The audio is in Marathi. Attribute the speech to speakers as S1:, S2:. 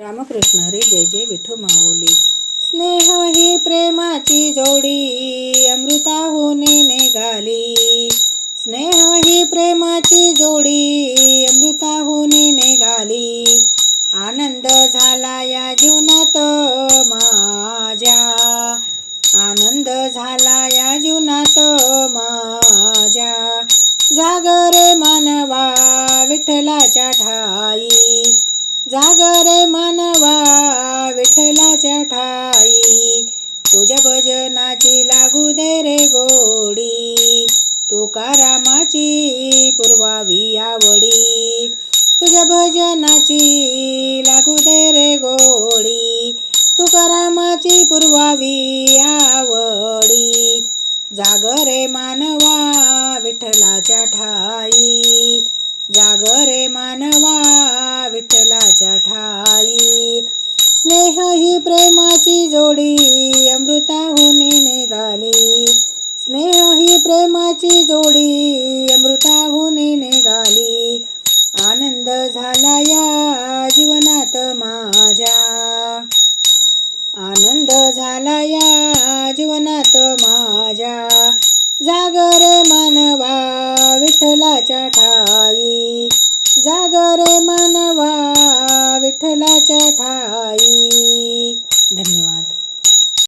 S1: रामकृष्ण हरी जय जय विठू माऊली. स्नेह ही प्रेमाची जोडी अमृताहून निघाली स्नेह ही प्रेमाची जोडी अमृताहून निघाली आनंद झाला या जीवनात माझ्या. आनंद झाला या जीवनात माझ्या. जागर मानवा विठ्ठलाच्या ठा जागरे मानवा विठ्ठलाच्या ठाई. तुझ्या भजनाची लागू दे रे गोडी. तुकारामाची पुरवावी आवडी. तुझ्या भजनाची लागू दे रे गोडी. तुकारामाची पुरवावी आवडी. जागरे मानवा विठ्ठलाच्या ठाई. ही प्रेमाची जोडी अमृताहून निघाली. स्नेह ही प्रेमाची जोडी अमृताहून निघाली. आनंद झाला या जीवनात माझ्या. आनंद झाला या जीवनात माझ्या. जागरे मानवा विठ्ठलाच्या ठाई. जागरे मानवा विठ्ठलाच्या